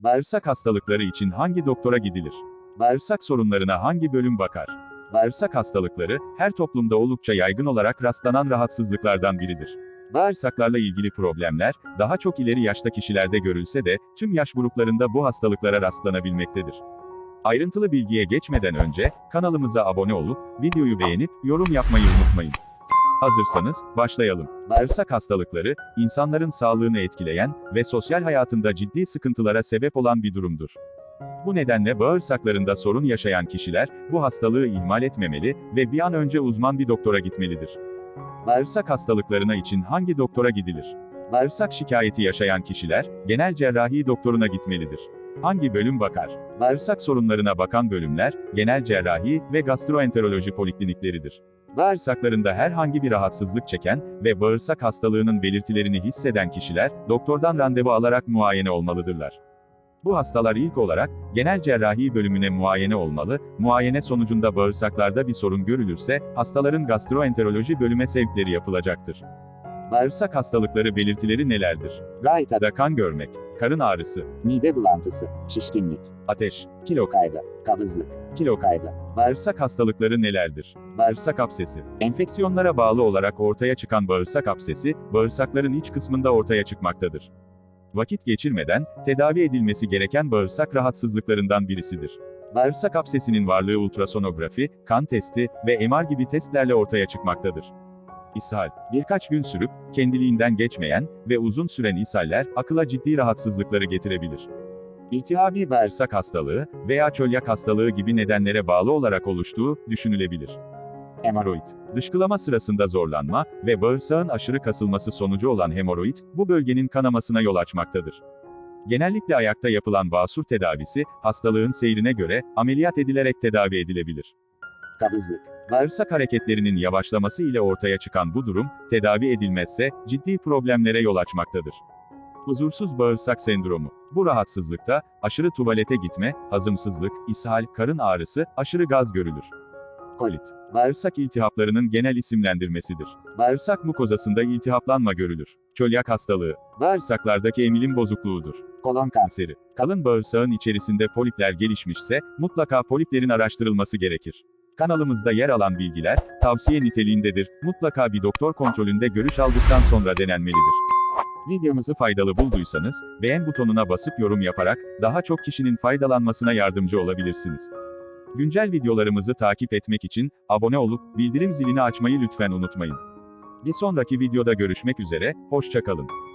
Bağırsak hastalıkları için hangi doktora gidilir? Bağırsak sorunlarına hangi bölüm bakar? Bağırsak hastalıkları, her toplumda oldukça yaygın olarak rastlanan rahatsızlıklardan biridir. Bağırsaklarla ilgili problemler, daha çok ileri yaşta kişilerde görülse de, tüm yaş gruplarında bu hastalıklara rastlanabilmektedir. Ayrıntılı bilgiye geçmeden önce, kanalımıza abone olup, videoyu beğenip, yorum yapmayı unutmayın. Hazırsanız, başlayalım. Bağırsak hastalıkları, insanların sağlığını etkileyen ve sosyal hayatında ciddi sıkıntılara sebep olan bir durumdur. Bu nedenle bağırsaklarında sorun yaşayan kişiler, bu hastalığı ihmal etmemeli ve bir an önce uzman bir doktora gitmelidir. Bağırsak hastalıklarına için hangi doktora gidilir? Bağırsak şikayeti yaşayan kişiler, genel cerrahi doktoruna gitmelidir. Hangi bölüm bakar? Bağırsak sorunlarına bakan bölümler, genel cerrahi ve gastroenteroloji poliklinikleridir. Bağırsaklarında herhangi bir rahatsızlık çeken ve bağırsak hastalığının belirtilerini hisseden kişiler, doktordan randevu alarak muayene olmalıdırlar. Bu hastalar ilk olarak, genel cerrahi bölümüne muayene olmalı, muayene sonucunda bağırsaklarda bir sorun görülürse, hastaların gastroenteroloji bölüme sevkleri yapılacaktır. Bağırsak hastalıkları belirtileri nelerdir? Gayet Da kan görmek, karın ağrısı, mide bulantısı, şişkinlik, ateş, kilo, kaybı, kabızlık, kilo kaybı, Bağırsak hastalıkları nelerdir? Bağırsak absesi. Enfeksiyonlara bağlı olarak ortaya çıkan bağırsak absesi, bağırsakların iç kısmında ortaya çıkmaktadır. Vakit geçirmeden, tedavi edilmesi gereken bağırsak rahatsızlıklarından birisidir. Bağırsak absesinin varlığı ultrasonografi, kan testi ve MR gibi testlerle ortaya çıkmaktadır. İshal, birkaç gün sürüp, kendiliğinden geçmeyen ve uzun süren ishaller, akıla ciddi rahatsızlıkları getirebilir. İltihabi bağırsak hastalığı veya çölyak hastalığı gibi nedenlere bağlı olarak oluştuğu düşünülebilir. Hemoroid, dışkılama sırasında zorlanma ve bağırsağın aşırı kasılması sonucu olan hemoroid, bu bölgenin kanamasına yol açmaktadır. Genellikle ayakta yapılan basur tedavisi, hastalığın seyrine göre, ameliyat edilerek tedavi edilebilir. Kabızlık, Bağırsak hareketlerinin yavaşlaması ile ortaya çıkan bu durum, tedavi edilmezse, ciddi problemlere yol açmaktadır. Huzursuz bağırsak sendromu. Bu rahatsızlıkta, aşırı tuvalete gitme, hazımsızlık, ishal, karın ağrısı, aşırı gaz görülür. Kolit. Bağırsak iltihaplarının genel isimlendirmesidir. Bağırsak mukozasında iltihaplanma görülür. Çölyak hastalığı. Bağırsaklardaki emilim bozukluğudur. kolon kanseri. Kalın bağırsağın içerisinde polipler gelişmişse, mutlaka poliplerin araştırılması gerekir. Kanalımızda yer alan bilgiler, tavsiye niteliğindedir. Mutlaka bir doktor kontrolünde görüş aldıktan sonra denenmelidir. Videomuzu faydalı bulduysanız, beğen butonuna basıp yorum yaparak, daha çok kişinin faydalanmasına yardımcı olabilirsiniz. Güncel videolarımızı takip etmek için, abone olup, bildirim zilini açmayı lütfen unutmayın. Bir sonraki videoda görüşmek üzere, hoşçakalın.